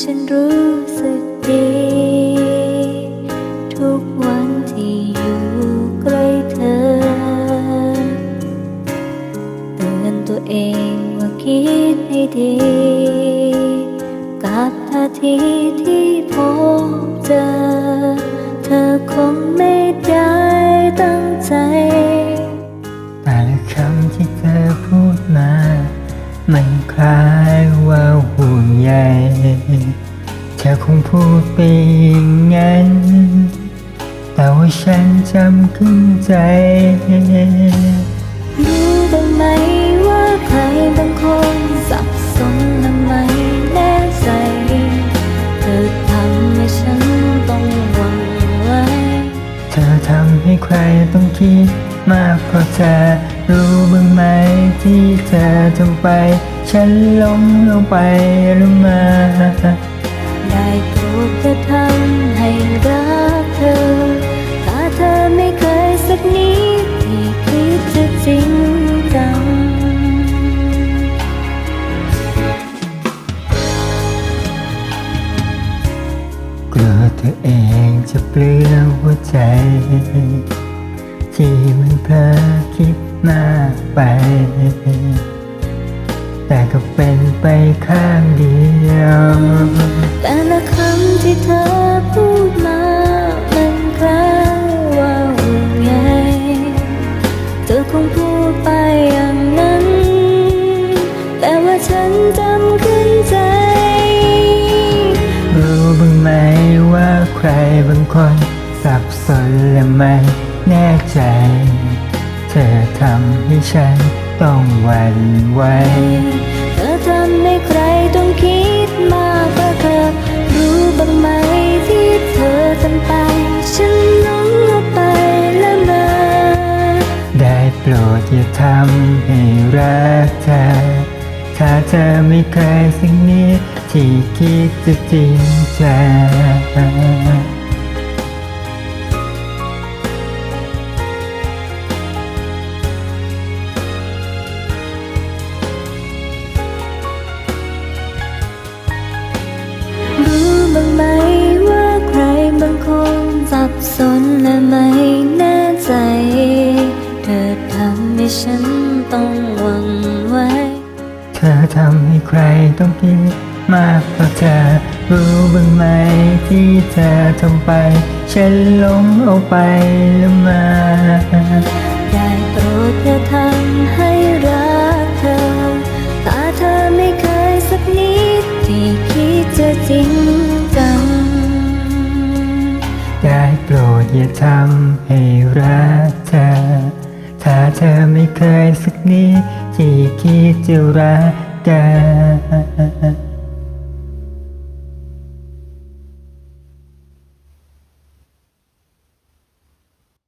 ฉันรู้สึกดี ทุกวันที่อยู่ใกล้เธอ เตือนตัวเองว่าคิดให้ดี กับท่าทีที่พบเจอ เธอคงไม่ได้ตั้ง คล้ายว่าห่วงใยเธอคงพูดไปอย่างนั้น แต่ว่าฉันจำขึ้นใจรู้บ้างไหมว่าใครบางคนสับสนและไมแน่ใจ เธอทำให้ฉันต้องหวั่นไหวเธอทำให้ใครต้องคิด มากเพราเธอ รู้บ้างไหมที่เธอทำไป ฉันหลงลงไปหรือมา ได้โปรดเธอทำให้รักเธอ ถ้าเธอไม่เคยสักนิดที่คิดจะจริงจังกลัวตัวเองจะเปลือหัวใจ ที่มันเพลอคิดมากไป แต่ก็เป็นไปข้างเดียว แต่ละคำที่เธอพูดมามันคล้ายว่าห่วงใยเธอคงพูดไปอย่างนั้น แต่ว่าฉันจำขึ้นใจ รู้บ้างไหมว่าใครบางคนสับสนและไม่ แน่ใจ เธอทำให้ฉันต้องหวั่นไหวเธอทำให้ใครต้องคิดมากกว่าเธอ รู้บ้างไหมที่เธอทำไป ฉันหลงเอาไปละเมอได้โปรดอย่าทำให้รักเธอ ถ้าเธอไม่เคยสิ่งนี้ที่คิดจะจริงจั งหวั่นไหวเธอทำให้ใครต้องคิดมากเพราเธอ รู้บ้างไหมที่เธอทำไป ฉันหลงเอาไปละมาได้โปรดอย่าทำให้รักเธอถ้าเธอไม่เคยสักนิดที่คิดจะจริงจัง ได้โปรดอย่าทำให้รักเธอ ถ้าเธอไม่เคยสักนิดที่คิดจะรักกัน